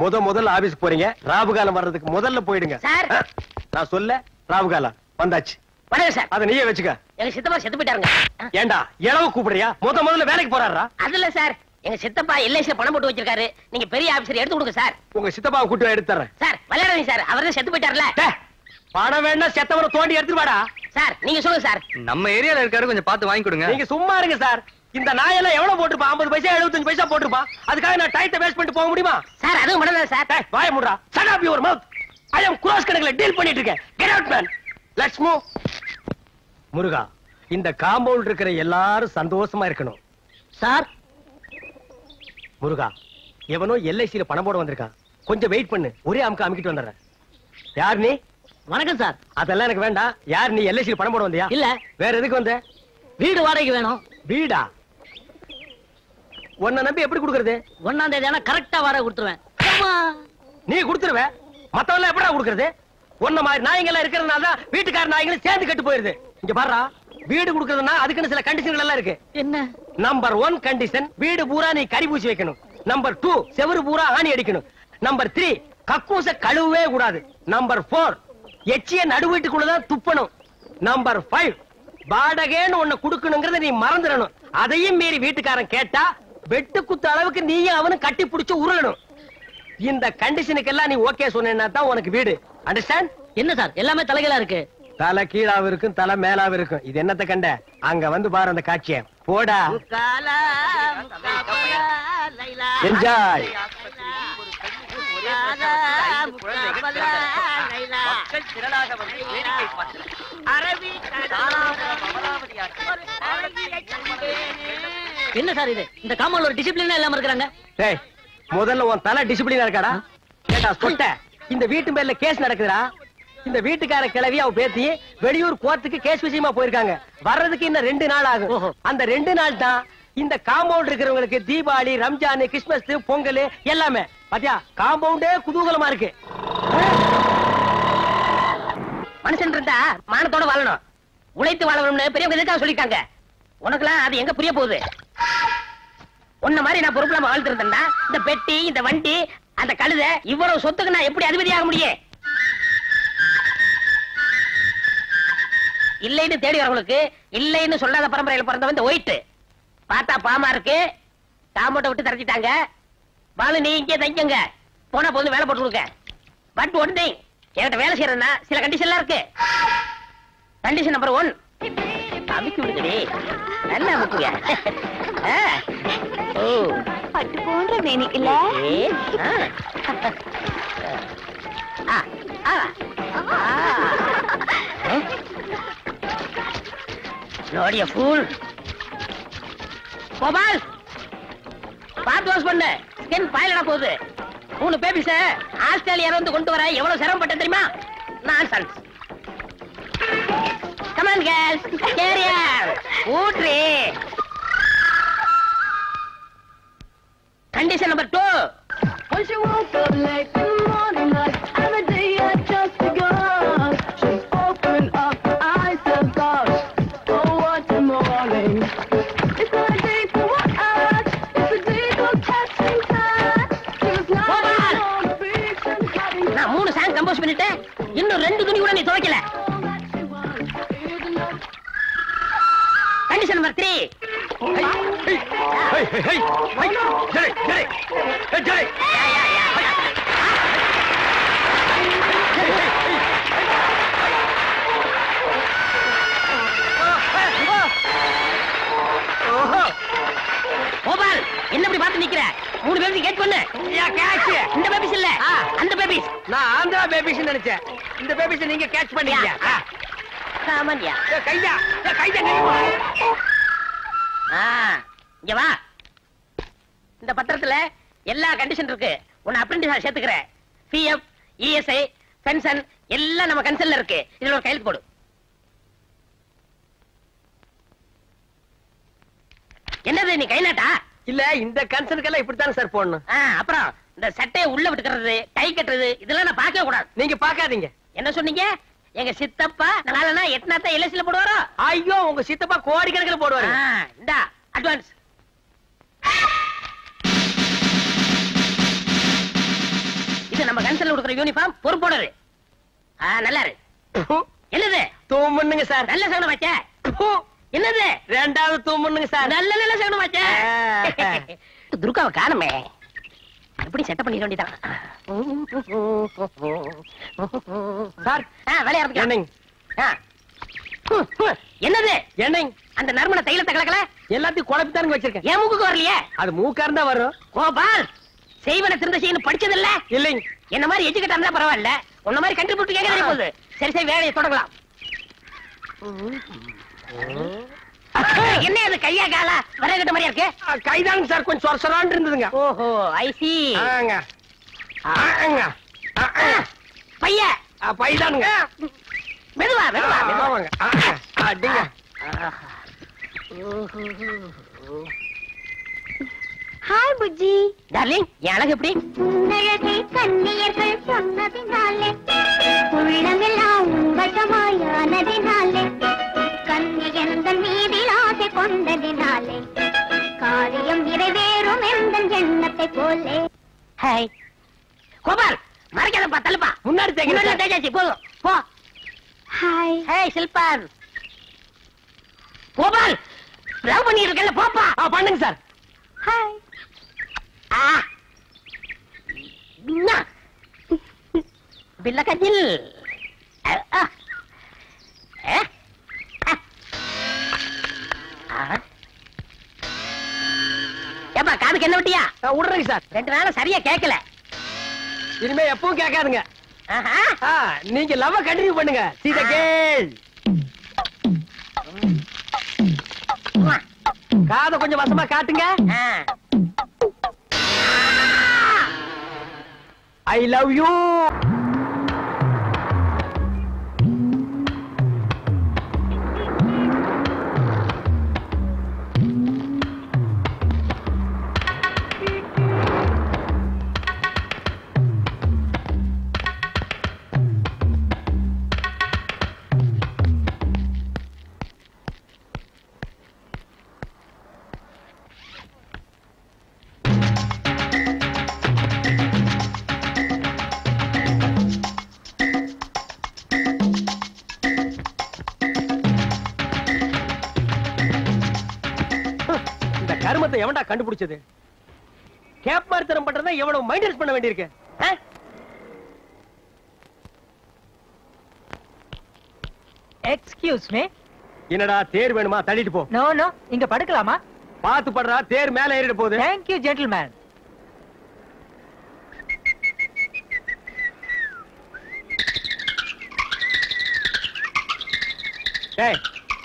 முத முதல்ல ஆபீஸ் போறீங்க. ராவுகாலம் வர்றதுக்கு முதல்ல போயிடுங்க. சார். நான் சொல்ல ராவுகாலம் வந்தாச்சு. சார். அத நீயே வச்சுக்க. எங்க சித்தப்பா செத்து போயிட்டாருங்க. ஏண்டா இளவு கூப்பிடுறியா? முத முதல்ல வேலைக்கு போறாரா? அது இல்ல சார். எங்க சித்தப்பா எல்ஐசில பணம் போட்டு வச்சிருக்காரு. நீங்க பெரிய ஆபீசர் எடுத்து கொடுங்க சார். உங்க சித்தப்பாவை கூட்டு எடுத்து தர்றேன். Sir விளையாடாதீங்க sir. அவர் தான் செத்து போயிட்டாருல. பணம் வேணா செத்தவரை தோண்டி எடுத்துட்டு வாடா. சார் நீங்க சொல்லுங்க சார். நம்ம ஏரியால இருக்காரு கொஞ்சம் பார்த்து வாங்கி கொடுங்க. நீங்க சும்மா இருங்க சார். இந்த நாயெல்லாம் எவ்வளவு போட்டிருப்பான் 50 பைசா 75 பைசா போட்டிருப்பான் அதுக்காக நான் டைத்தை வேஸ்ட் பண்ணிட்டு போக முடியுமா? சார் அதுவும் பண்ணல சார். வாய முடுறா shut up your mouth. I am cross கணக்குல டீல் பண்ணிட்டு இருக்கேன். Get out man. Let's move. முருகா இந்த காம்பவுண்ட் இருக்கிற எல்லாரும் சந்தோஷமா இருக்கணும். சார். முருகா எவனோ எல்ஐசியில பணம் போட வந்திருக்கான். கொஞ்சம் வெயிட் பண்ணு. ஒரே அமுக்க அமுக்கிட்டு வந்துடுறேன். யார் நீ? வணக்கம் சார். அதெல்லாம் எனக்கு வேண்டாம். யார் நீ எல்ஐசியில பணம் போட வந்தியா? இல்ல. வேற எதுக்கு வந்த? வீடு வாடகைக்கு வேணும். வீடா? உன்னை நம்பி எப்படி கொடுக்கறது? ஒன்னாம் தேதி ஆனா கரெக்டா வாடகை கொடுத்துருவேன். நீ கொடுத்துருவ? மத்தவங்க எப்படா கொடுக்கறது? உன்ன மாதிரி நாய்ங்க எல்லாம் இருக்கிறதுனால தான் வீட்டுக்கார நாய்களும் சேர்ந்து கெட்டு போயிருது. இங்க பாருடா வீடு கொடுக்கறதுன்னா அதுக்குன்னு சில கண்டிஷன்கள் எல்லாம் இருக்கு. என்ன? நம்பர் ஒன் கண்டிஷன் வீடு பூரா நீ கறி பூசி வைக்கணும். நம்பர் டூ செவரு பூரா ஆணி அடிக்கணும். நம்பர் த்ரீ கக்கூச கழுவவே கூடாது. நம்பர் போர் எச்சிய நடு வீட்டுக்குள்ளதான் துப்பணும். நம்பர் ஃபைவ் வாடகைன்னு ஒண்ணு குடுக்கணுங்கிறத நீ மறந்துடணும். அதையும் மீறி வீட்டுக்காரன் கேட்டா வெட்டு குத்து அளவுக்கு நீயும் அவனும் கட்டி பிடிச்சு உருளணும். இந்த கண்டிஷனுக்கு எல்லாம் நீ ஓகே சொன்னா தான் உனக்கு வீடு. அண்டர்ஸ்டாண்ட் என்ன சார்? எல்லாமே தலைகளா இருக்கு. தலை கீழாவும் இருக்கும் தலை மேலாவும் இருக்கும் இது என்னத்த கண்ட? அங்க வந்து பாரு அந்த காட்சிய. போடா. என்ஜாய் என்ன சார் இது? இந்த காம்பவுண்ட்ல ஒரு டிசிப்ளினா இல்லாம இருக்காங்க டேய் முதல்ல உன் தலை டிசிப்ளினா இருக்காடா? கேட்டா சொட்ட? இந்த வீட்டு பேர்ல கேஸ் நடக்குதுடா. இந்த வீட்டுக்கார கிளவி அவ பேத்தி வெளியூர் கோர்ட்டுக்கு கேஸ் விஷயமா போயிருக்காங்க. வர்றதுக்கு இன்னும் ரெண்டு நாள் ஆகும். அந்த ரெண்டு நாள் தான் இந்த காம்பவுண்ட் இருக்கிறவங்களுக்கு தீபாவளி ரம்ஜான் கிறிஸ்மஸ் பொங்கல் எல்லாமே. பாத்தியா? காம்பவுண்டே குதூகலமா இருக்கு. மனுஷன் இருந்தா மானத்தோட வாழணும். உழைத்து வாழணும்னு பெரியவங்க எதுக்காக சொல்லிட்டாங்க உனக்குலாம் அது எங்க புரிய போகுது? உன்ன மாதிரி நான் பொறுப்புல வாழ்த்து இருந்தேன்னா இந்த பெட்டி இந்த வண்டி அந்த கழுத இவ்வளவு சொத்துக்கு நான் எப்படி அதிபதியாக முடியும்? இல்லைன்னு தேடி வரவங்களுக்கு இல்லைன்னு சொல்லாத பரம்பரையில் பிறந்தவன் இந்த ஒயிட் பார்த்தா பாமா இருக்கு. தாமோட்டை விட்டு தரச்சிட்டாங்க பாலு நீ இங்கே தைக்கங்க போனா போது வேலை போட்டு கொடுக்க. பட் ஒன் திங் என்கிட்ட வேலை செய்யறதுன்னா சில கண்டிஷன்லாம் இருக்கு. கண்டிஷன் நம்பர் ஒன் அமுக்கி விடுங்கடி. நல்லா அமுக்குங்க. ஆ. ஓ. பட்டு போன்ற மேனி இல்ல? ஏ, ஆ. ஆ, ஆ, ஆ. நோடிய ஃபூல் கோபால். பார்த்து வாஷ் பண்ணு. ஸ்கின் பாயிலடா போகுது. மூணு பேபிஸ ஆஸ்திரேலியால இருந்து கொண்டு வர எவ்வளவு சிரமப்பட்ட தெரியுமா? நான் sons come on girls carrier ஊட்ரி condition number two Once you woke up late in the morning like every day I just begun. She opened up her eyes and thought, oh what a morning. It's not a day for what I like, it's a day for catching time. She was lying on the beach and having நான் மூணு song compose பண்ணிட்டேன் இன்னும் ரெண்டு துணி கூட நீ துவைக்கல number three Gopal என்ன இப்படி பார்த்து நிக்கிற? மூணு பேபிஸ் கேட் பண்ணு. catch. இந்த பேபிஸ் இல்ல. அந்த பேபிஸ் நான் ஆந்திரா பேபிஸ் நினைச்சேன். இந்த பேபிஸ் நீங்க கேட்ச் பண்ணீங்க. சாமான்யா கையா. கையா இங்க வா. இந்த பத்திரத்துல எல்லா கண்டிஷன் இருக்கு. உன்னை அப்ரெண்டிஸா சேர்த்துக்கிறேன். பிஎஃப் இஎஸ்ஐ பென்ஷன் எல்லாம் நம்ம கன்சல்ல இருக்கு. இதுல ஒரு கையெழுத்து போடு. என்னது நீ கை நாட்டா? இல்ல இந்த கன்சனுக்கெல்லாம் இப்படித்தானே சார் போடணும். அப்புறம் இந்த சட்டையை உள்ள விட்டுக்கிறது டை கட்டுறது இதெல்லாம் நான் பார்க்கவே கூடாது. நீங்க பாக்காதீங்க என்ன சொன்னீங்க? எங்க சித்தப்பா நாளனா எத்தனாத்த எல்ஐசில போடுவாரோ? ஐயோ உங்க சித்தப்பா கோடிக்கணக்கில் போடுவாரு. இந்தா அட்வான்ஸ் நம்ம கன்சல் கொடுக்குற யூனிஃபார்ம் பொறுப்போடரு. நல்லா இரு என்னது? தூமுன்னுங்க சார். நல்ல சகுனம் வச்ச என்னது? ரெண்டாவது தூமுன்னுங்க சார். நல்ல நல்ல சகுனம் வச்ச. துர்காவை காணுமே. அப்படி செட்டப் பண்ணிட வேண்டியதான் சார் வேலையா இருக்கு என்னது? என்னங்க? அந்த நறுமண தைலத்தை கலக்கல? எல்லாத்தையும் குழப்பித்தானுங்க வச்சிருக்கேன். என் மூக்குக்கு வரலையே? அது மூக்கா இருந்தா வரும். கோபால் செய்வன திருந்த செய்யணும் படிச்சது இல்ல இல்லைங்க. என்ன மாதிரி எஜுகேட் இருந்தா பரவாயில்ல. உன்ன மாதிரி கண்டுபிடிச்சு கேட்க போகுது. சரி சரி வேலையை தொடங்கலாம். என்ன அது கையா காலா? வரகட்ட மாதிரியா இருக்கு? ஆ, கைதானுங்க சார் கொஞ்சம் சொர சொரான்னு இருந்ததுங்க. ஓஹோ ஐ சி ஆங்க. ஆங்க. பைய ஆ, பைதானுங்க. மெதுவா மெதுவா மெதுவா. ஆமாங்க. ஆ, ஆ, அடிங்க. ஹாய் புஜ்ஜி டார்லிங் என் அழகு எப்படி? உன்னழகை கண்ணியர்கள் சொன்னதினாலே உள்ளமெல்லாம் வசமாயானதினாலே கண்ணியந்த மீதில் ஆசை கொண்டதினாலே காரியம் நிறைவேறும் எந்த எண்ணத்தை போலே. ஹாய் கோபால் மறைக்காதப்பா தள்ளுப்பா. முன்னாடி முன்னாடி போதும் போ ஹாய் ஹேய் சில்பான் கோபால் லவ் பண்ணிட்டு இருக்கல போப்பா. ஆ, பண்ணுங்க சார். ஹாய் ஆ. பின்னா பில்ல கஜில் என்ன விட்டியா? விடுறேங்க சார். ரெண்டு நாளும் சரியா கேட்கல இனிமே எப்பவும் கேட்காதுங்க. நீங்க லவ் கண்டினியூ பண்ணுங்க. சீத கேள். காதை கொஞ்சம் வசமா காட்டுங்க. ஐ லவ் யூ கருமத்தை எவன்டா கண்டுபிடிச்சது? கேப் மார்த்தனம் பண்றதா எவ்வளவு மைண்டஸ் பண்ண வேண்டியிருக்கு? எக்ஸ்கியூஸ் மீ என்னடா தேர் வேணுமா? தள்ளிட்டு போ. நோ நோ இங்க படுக்கலாமா? பாத்து படுறா தேர் மேல ஏறிட போகுது. தேங்க் யூ ஜென்டில்மேன் ஏய்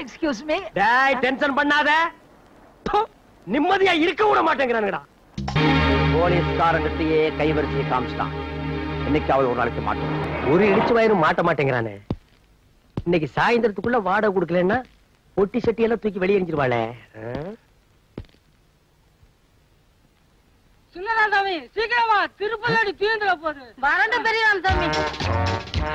எக்ஸ்கியூஸ் மீ டேய் டென்ஷன் பண்ணாத. நிம்மதியா இருக்க விட மாட்டேங்கிறானுங்கடா. போலீஸ்காரங்கிட்டயே கைவரிசையை காமிச்சிட்டான். என்னைக்காவது ஒரு நாளைக்கு மாட்டோம். ஒரு இடிச்சு வயிறு மாட்ட மாட்டேங்கிறானே. இன்னைக்கு சாயந்தரத்துக்குள்ள வாடகை கொடுக்கலன்னா பொட்டி சட்டி எல்லாம் தூக்கி வெளியே எரிஞ்சிருவாளே. ஆ? சின்னதாமி சீக்கிரமா திருப்பதி தீந்துட போகுது வரண்ட பெரியதான் தம்பி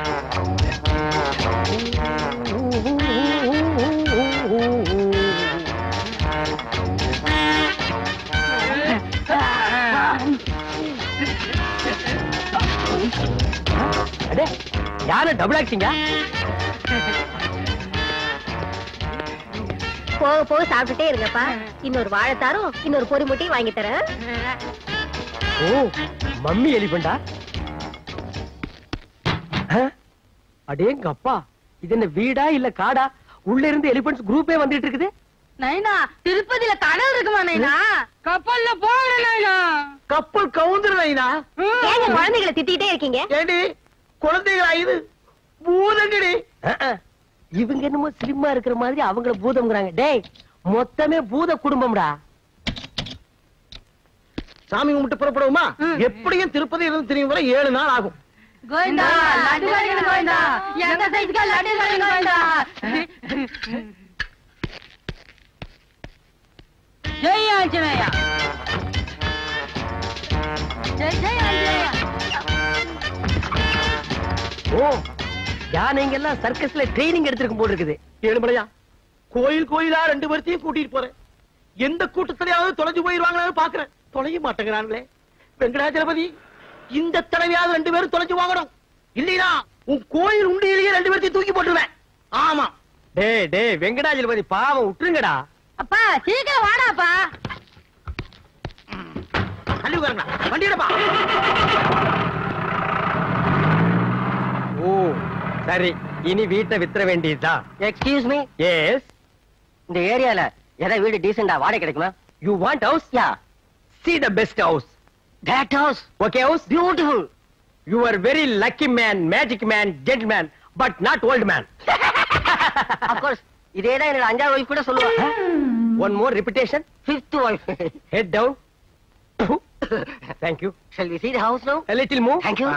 யாரு டபுள் ஆக்டிங்கா போக போக சாப்பிட்டுட்டே இருங்கப்பா. இன்னொரு வாழைத்தாரும் இன்னொரு பொறி முட்டையும் வாங்கி தரேன். ஓ மம்மி எலிபண்டா? அடேங்க அப்பா இது என்ன வீடா இல்ல காடா? உள்ள இருந்து எலிபென்ட்ஸ் குரூப்பே வந்துட்டு இருக்குது? நைனா திருப்பதியில கடல் இருக்குமா நைனா? கப்பல்ல போகல நைனா. கப்பல் கவுந்துருந்தா ஏங்க குழந்தைகளை திட்டிட்டே இருக்கீங்க? ஏண்டி? குழந்தைகளா இது பூதங்கடி. இவங்க என்னமோ ஸ்லிம்மா இருக்கிற மாதிரி அவங்கள பூதம்ங்கிறாங்க. டேய் மொத்தமே பூத குடும்பம்டா. சாமி கும்பிட்டு புறப்படுவோமா? எப்படியும் திருப்பதி இருந்து திரும்பி வர ஏழு நாள் ஆகும். ஜெய் ஆஞ்சநேயா. ஜெய் ஜெய் ஆஞ்சநேயா. ஓ யானைங்க எல்லாம் சர்க்கஸ்ல ட்ரைனிங் எடுத்திருக்கும் போல இருக்குது. ஏழுமலையா கோயில் கோயிலா ரெண்டு பேர்த்தையும் கூட்டிட்டு போறேன். எந்த கூட்டத்திலேயாவது தொலைஞ்சு போயிருவாங்களான்னு பாக்குறேன் தொலைய மாட்டேங்கிறாங்களே. வெங்கடாச்சலபதி இந்த தடவையாவது ரெண்டு பேரும் தொலைஞ்சு வாங்கணும். இல்லையா உன் கோயில் உண்டியிலேயே ரெண்டு பேர்த்தையும் தூக்கி போட்டுருவேன். ஆமா. டேய் டேய் வெங்கடாஜலபதி பாவம் விட்டுருங்கடா அப்பா சீக்கிரம் வாடாப்பா. தள்ளி உட்காருங்களா வண்டி எடுப்பா ஓ சரி இனி வீட்டை வித்துற வேண்டியதுதான் எக்ஸ்கியூஸ் மீ எஸ் இந்த ஏரியால ஏதாவது வீடு டீசெண்டா வாடகை கிடைக்குமா? You want house yeah see the best house that house okay house beautiful you are very lucky man magic man gent man but not old man of course இதே தான் என்னோட அஞ்சாவது ஒய்ஃப் கூட சொல்லுவா. One more repetition fifth wife head down thank you shall we see the house now? Little move Thank you.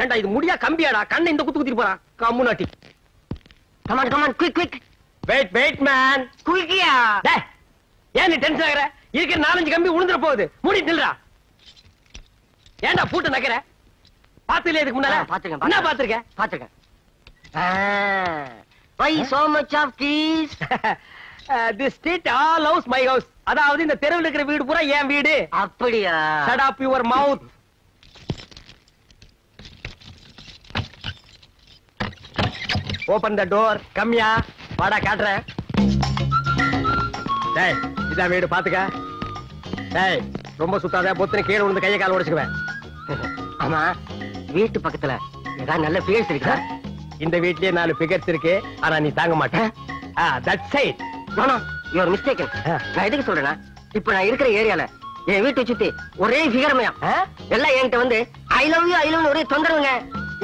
ஏண்டா இது முடியா கம்பியாடா? கண்ணை இந்த குத்து குத்திட்டு போறா. கம்முனாட்டி. Come on quick quick. Wait wait man குயிக்கியா டேய் ஏன் நீ டென்ஷன் ஆகுற? இருக்கிற நாலஞ்சு கம்பி உளுந்துற போகுது? மூடி நில்றா. ஏன்டா பூட்டு நக்கற? பாத்துல இதுக்கு முன்னால? பாத்துருக்கேன் என்ன பாத்துருக்க பாத்துருக்கேன் why so much of trees the street all house my house அதாவது இந்த தெருவில் இருக்கிற வீடு பூரா என் வீடு. அப்படியா? Shut up your mouth. Open the door கம்மியா வாடா காட்டுறேன். டேய் இதான் வீடு பாத்துக்க. டேய் ரொம்ப சுத்தாத பொத்துன கீழே விழுந்து கையை கால உடைச்சுக்குவேன். ஆமா வீட்டு பக்கத்துல ஏதாவது நல்ல பிளேஸ் இருக்கா இந்த வீட்லயே நாலு பிகர்ஸ் இருக்கு. ஆனா நீ தாங்க மாட்டேன் ஆ that side no no you are mistaken ஆ. நான் எதுக்கு சொல்றேன்னா இப்ப நான் இருக்கிற ஏரியால என் வீட்டை சுத்தி ஒரே ஃபிகர்மயம் எல்லாம் என்கிட்ட வந்து I love you I love ஒரே தொந்தரவுங்க.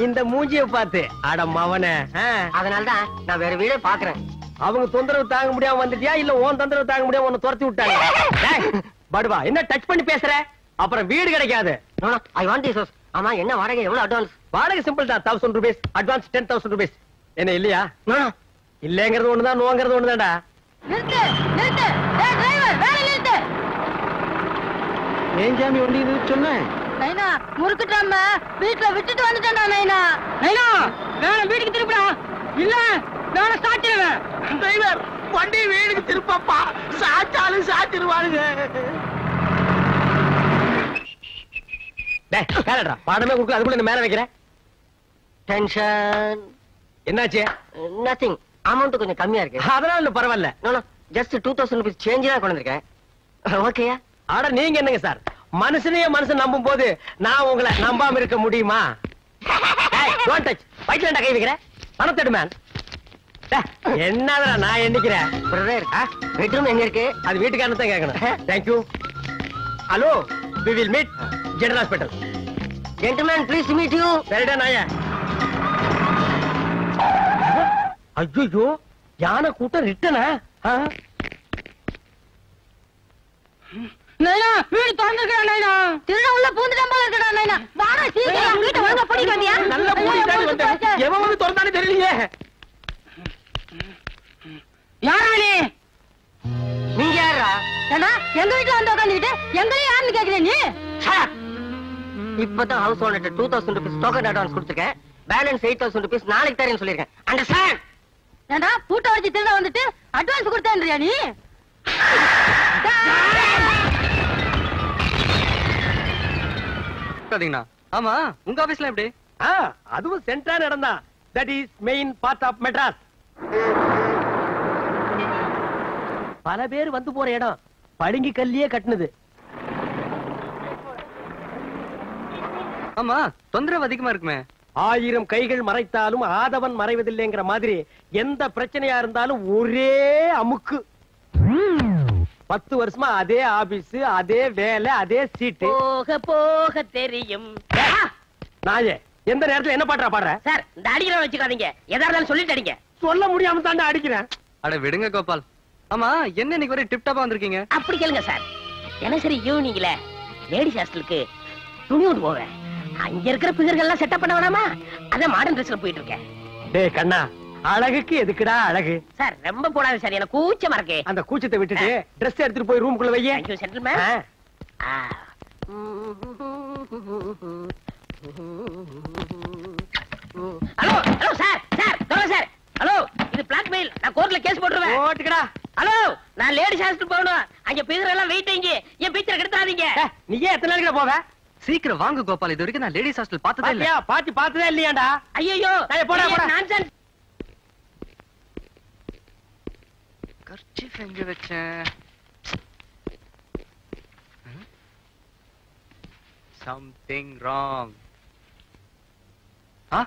இந்த மூஞ்சிய பார்த்து அட மவனே ஆ. அதனால தான் நான் வேற வீடே பாக்குறேன் அவங்க தொந்தரவு தாங்க முடியாம வந்துட்டியா? இல்ல உன் தொந்தரவு தாங்க முடியாம உன்னை துரத்தி விட்டாங்க படுவா என்ன டச் பண்ணி பேசுற? அப்புறம் வீடு கிடைக்காது. ஐ வாண்ட் திஸ் ஆமா என்ன வாடகை? எவ்வளவு அட்வான்ஸ் வாடகை சிம்பிள் தான் thousand rupees advance ten thousand rupees என்ன இல்லையா? இல்லங்கிறது ஒண்ணுதான் நோங்கிறது ஒண்ணுதான்டா. நிறுத்து நிறுத்து. ஏய் டிரைவர் வேலை நிறுத்து. ஏன் ஜாமி வண்டி இது சொன்னேன்? நைனா முறுக்குட்டாம வீட்டுல விட்டுட்டு வந்துட்டேன்டா நைனா. நைனா வேணா வீட்டுக்கு திருப்பிடா. இல்ல வேணா சாத்திடுவேன். டிரைவர் வண்டி வீடுக்கு திருப்பப்பா. சாச்சாலும் கேளடா பாடமே கொடுக்கல அதுக்குள்ள என்ன மேல வைக்கிறேன் டென்ஷன் என்னாச்சு? நத்திங் அமௌண்ட் கொஞ்சம் கம்மியா இருக்கு. அதெல்லாம் இல்ல பரவாயில்ல. Just two thousand rupees change தான் கொண்டு வந்திருக்கேன். ஓகேயா ஆட நீங்க என்னங்க சார் மனுஷனையே மனுஷன் நம்பும் போது நான் உங்களை நம்பாம இருக்க முடியுமா? டோன்ட் டச் வயிற்றுல கை வைக்கிறேன் பணத்தெடு மேன் என்னடா நான் எண்ணிக்கிறேன் பெட்ரூம் எங்க இருக்கு? அது வீட்டுக்காரன் தான் கேட்கணும் thank you hello we will meet general hospital gentleman please meet you சரிடா நாய ஐயோ யானை கூட்டம் ரிட்டனா? நைனா வீடு திறந்துருக்கா நைனா. திருட உள்ள பூந்துட்டான் போல இருக்கடா நைனா. வாடா சீக்கிரம். வீட்டை ஒழுங்கா படிக்க வந்தியா? நல்ல தாண்டி வந்தேன் எவன் வந்து திறந்தானே தெரியலையே. யாரா நீ? நீங்க யாரா ஏண்டா எங்க வீட்டுல வந்து உட்காந்துக்கிட்டு எங்களையும் யாருன்னு கேக்குற நீ? இப்பதான் house owner two thousand rupees token advance கொடுத்துருக்கேன். பேலன்ஸ் எயிட் தௌசண்ட் ருபீஸ் நாளைக்கு தரேன்னு சொல்லியிருக்கேன். அண்டர்ஸ்டாண்ட் ஏண்டா பூட்டை வச்சு திருட வந்துட்டு அட்வான்ஸ் கொடுத்தேன்றியா நீ? பாத்தீங்கன்னா ஆமா உங்க ஆபீஸ்ல எப்படி? அதுவும் சென்ட்ரான இடம் தான் that is main part of Madras பல பேர் வந்து போற இடம் பளிங்கு கல்லியே கட்டுனது. ஆமா தொந்தரவு அதிகமா இருக்குமே. ஆயிரம் கைகள் மறைத்தாலும் ஆதவன் மறைவதில்லைங்கிற மாதிரி எந்த பிரச்சனையா இருந்தாலும் ஒரே அமுக்கு. பத்து வருஷமா அதே ஆபீஸ் அதே வேலை அதே சீட்டு போக போக தெரியும். நாயே எந்த நேரத்துல என்ன பாட்டுறா பாடுற? சார் இந்த அடிக்கிற வச்சுக்காதீங்க. எதா இருந்தாலும் சொல்லிட்டு அடிங்க. சொல்ல முடியாம தாண்டா அடிக்கிறேன். அட விடுங்க கோபால். ஆமா என்ன இன்னைக்கு ஒரே டிப் டாப்பா வந்திருக்கீங்க? அப்படி கேளுங்க சார். தினசரி ஈவினிங்ல லேடிஸ் ஹாஸ்டலுக்கு துணி கொண்டு போவேன். அங்க இருக்கிற பிகர்கள் எல்லாம் செட்டப் பண்ண வேணாமா? அதான் மாடர்ன் ட்ரெஸ்ல போயிட்டு இருக்கேன். டேய் கண்ணா அழகுக்கு எதுக்குடா அழகு? சார் ரொம்ப போடாது சார் எனக்கு கூச்சமா இருக்கு. அந்த கூச்சத்தை விட்டுட்டு Dress எடுத்துட்டு போய் ரூமுக்குள்ள வையே தேங்க்யூ சென்டில்மேன் ஆ. ஹலோ ஹலோ சார் சார் சொல்லுங்க சார் ஹலோ இது பிளாக்மெயில் நான் கோர்ட்ல கேஸ் போட்டுருவேன். ஓட்டுக்கடா ஹலோ நான் லேடிஸ் ஹாஸ்டல் போகணும். அங்க பிகர் எல்லாம் வெயிட் இங்க. என் பீச்சரை கெடுத்தாதீங்க நீ ஏன் எத்தனை நாளைக்கு போவ? சீக்கிரம் வாங்க கோபால். இது வரைக்கும் நான் லேடிஸ் ஹாஸ்டல் பார்த்ததே இல்ல. பாத்தியா பாத்தி பார்த்ததே இல்லையாடா ஐயோ போடா, போடா. நான்சென்ஸ் கர்ச்சி செஞ்சு வச்சேன் சம்திங் ராங் ஆ?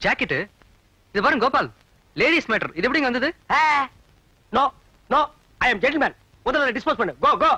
ஜாக்கெட்டு இது பாருங்க கோபால். லேடிஸ் மேட்டர் இது எப்படிங்க வந்தது? No no I am gentleman முதல்ல டிஸ்போஸ் பண்ணு. Go go